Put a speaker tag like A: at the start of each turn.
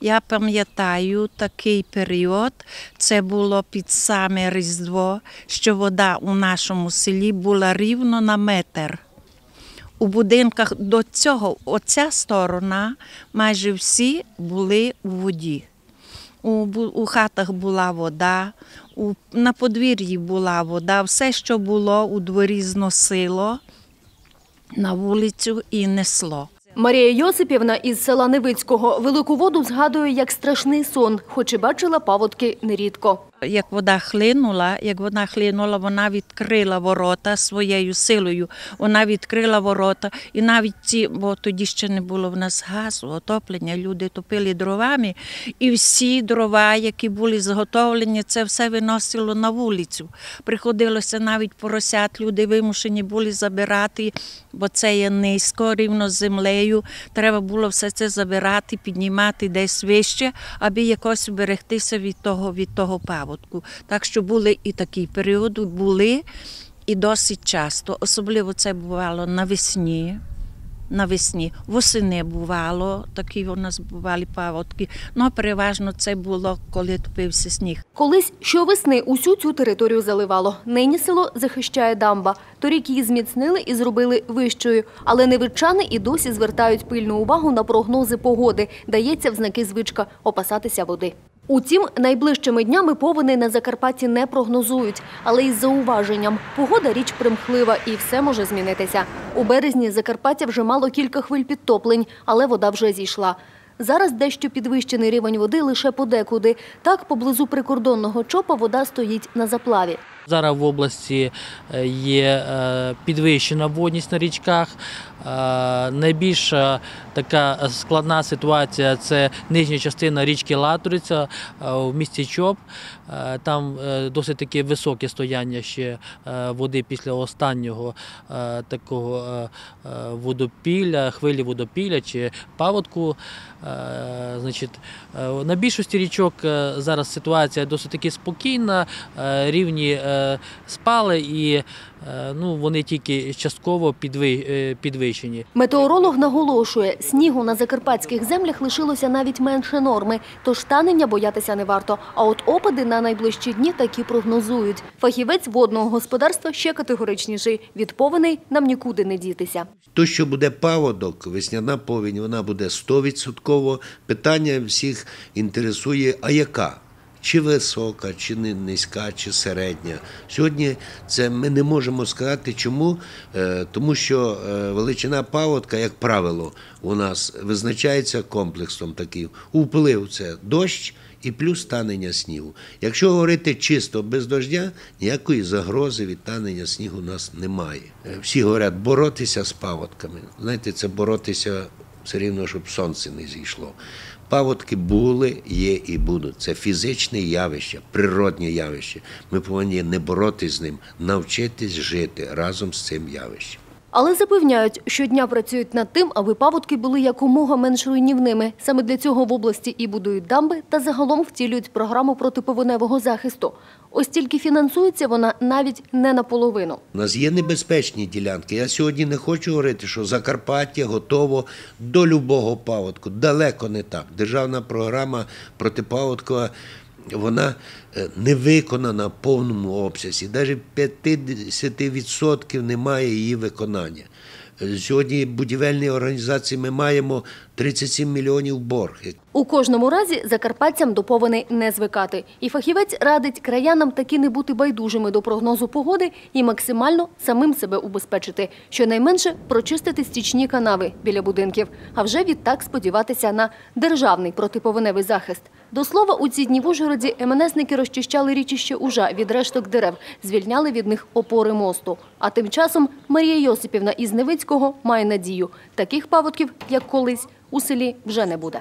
A: Я пам'ятаю такий період, це було під саме Різдво, що вода у нашому селі була рівно на метр. У будинках до цього, оця сторона, майже всі були у воді. У, у хатах була вода, у, на подвір'ї була вода, все, що було у дворі, зносило на вулицю і несло.
B: Марія Йосипівна із села Невицького велику воду згадує як страшний сон, хоч і бачила паводки нерідко.
A: Як вода хлинула, як вона хлинула, вона відкрила ворота своєю силою. Вона відкрила ворота, і навіть ті, бо тоді ще не було в нас газу, отоплення, люди топили дровами, і всі дрова, які були заготовлені, це все виносило на вулицю. Приходилося навіть поросят, люди вимушені були забирати, бо це є низько, рівно з землею. Треба було все це забирати, піднімати десь вище, аби якось вберегтися від того, від того паводку. Так що були і такі періоди, були і досить часто. Особливо це бувало навесні. Навесні, восени бувало, такі у нас бували паводки. Ну, переважно це було, коли топився сніг.
B: Колись щовесни усю цю територію заливало. Нині село захищає дамба. Торік її зміцнили і зробили вищою. Але невичани і досі звертають пильну увагу на прогнози погоди. Дається в знаки звичка опасатися води. Утім, найближчими днями повені на Закарпатті не прогнозують, але із зауваженням – погода річ примхлива і все може змінитися. У березні Закарпаття вже мало кілька хвиль підтоплень, але вода вже зійшла. Зараз дещо підвищений рівень води лише подекуди. Так, поблизу прикордонного чопа вода стоїть на заплаві.
C: Зараз в області е, є е, підвищена водність на річках. Е, Найбільша така складна ситуація це нижня частина річки Латориця е, в місті Чоп. Там досить таки високе стояння ще води після останнього такого водопілля, хвилі водопілля чи паводку. Значить, на більшості річок зараз ситуація досить таки спокійна, рівні спали і е, ну, вони тільки частково підви- е, підвищені.
B: Метеоролог наголошує, снігу на закарпатських землях лишилося навіть менше норми, тож танення боятися не варто. А от опади на найближчі дні такі прогнозують. Фахівець водного господарства ще категоричніший. Від повеней нам нікуди не дітися.
D: То, що буде паводок, весняна повінь, вона буде 100%. Питання всіх інтересує, а яка? Чи висока, чи низька, чи середня. Сьогодні це ми не можемо сказати, чому, Е, тому що е, величина паводка, як правило, у нас визначається комплексом таким. Вплив це дощ і плюс танення снігу. Якщо говорити чисто без дождя, ніякої загрози від танення снігу у нас немає. Е, Всі говорять боротися з паводками. Знаєте, це боротися все рівно, щоб сонце не зійшло. Паводки були, є і будуть. Це фізичне явище, природне явище. Ми повинні не боротися з ним, навчитись жити разом з цим явищем.
B: Але запевняють, щодня працюють над тим, аби паводки були якомога менш руйнівними. Саме для цього в області і будують дамби та загалом втілюють програму протиповеневого захисту. Ось тільки фінансується вона навіть не наполовину.
D: У нас є небезпечні ділянки. Я сьогодні не хочу говорити, що Закарпаття готово до любого паводку. Далеко не так. Державна програма протипаводкова. Вона е, не виконана в повному обсязі. Навіть 50% немає її виконання. Е, Сьогодні будівельні організації ми маємо 37 мільйонів борг.
B: У кожному разі закарпатцям до повеней не звикати. І фахівець радить краянам таки не бути байдужими до прогнозу погоди і максимально самим себе убезпечити. Щонайменше прочистити стічні канави біля будинків, а вже відтак сподіватися на державний протиповеневий захист. До слова, у ці дні в Ужгороді МНСники розчищали річище Ужа від решток дерев, звільняли від них опори мосту. А тим часом Марія Йосипівна із Невицького має надію. Таких паводків, як колись, у селі вже не буде.